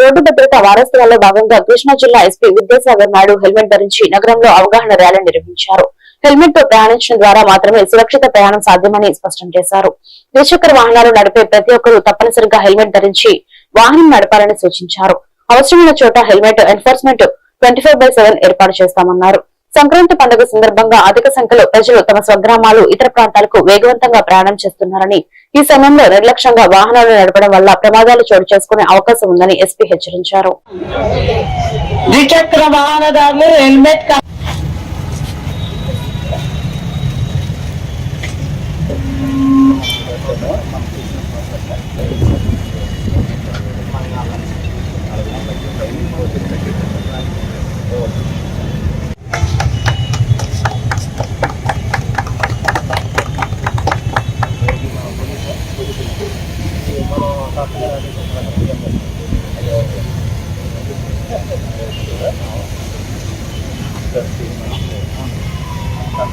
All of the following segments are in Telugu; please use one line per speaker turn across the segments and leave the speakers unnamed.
రోడ్డు భద్రత వారోత్సవాల్లో భాగంగా కృష్ణా జిల్లా ఎస్పీ విద్యాసాగర్ నాయుడు హెల్మెట్ ధరించి నగరంలో అవగాహన ర్యాలీ నిర్వహించారు. హెల్మెట్తో ప్రయాణించడం ద్వారా మాత్రమే సురక్షిత ప్రయాణం సాధ్యమని స్పష్టం చేశారు. ద్విచక్ర వాహనాలు నడిపే ప్రతి ఒక్కరూ తప్పనిసరిగా హెల్మెట్ ధరించి వాహనం నడపాలని సూచించారు. అవసరమైన చోట helmet enforcement twenty four by seven ఏర్పాటు చేస్తామన్నారు. సంక్రాంతి పండుగ సందర్భంగా అధిక సంఖ్యలో ప్రజలు తమ స్వగ్రామాలు ఇతర ప్రాంతాలకు వేగవంతంగా ప్రయాణం చేస్తున్నారని ఈ సమయంలో నిర్లక్ష్యంగా వాహనాలు నడపడం వల్ల ప్రమాదాలు చోటు చేసుకునే అవకాశం ఉందని ఎస్పీ హెచ్చరించారు.
ద్విచక్ర వాహనదారులు హెల్మెట్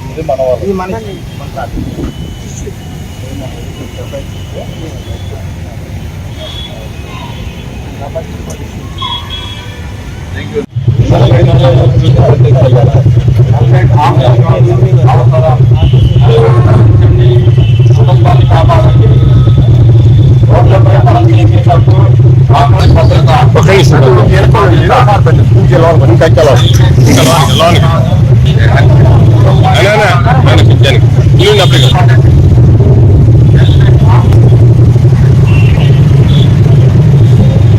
ఇది మన వాళ్ళు ఇది మనకి మన కాదు thank you
onko niitä kelossa? Mitä lankalla on? Älä enää, aina sitten. Lynna Brigade.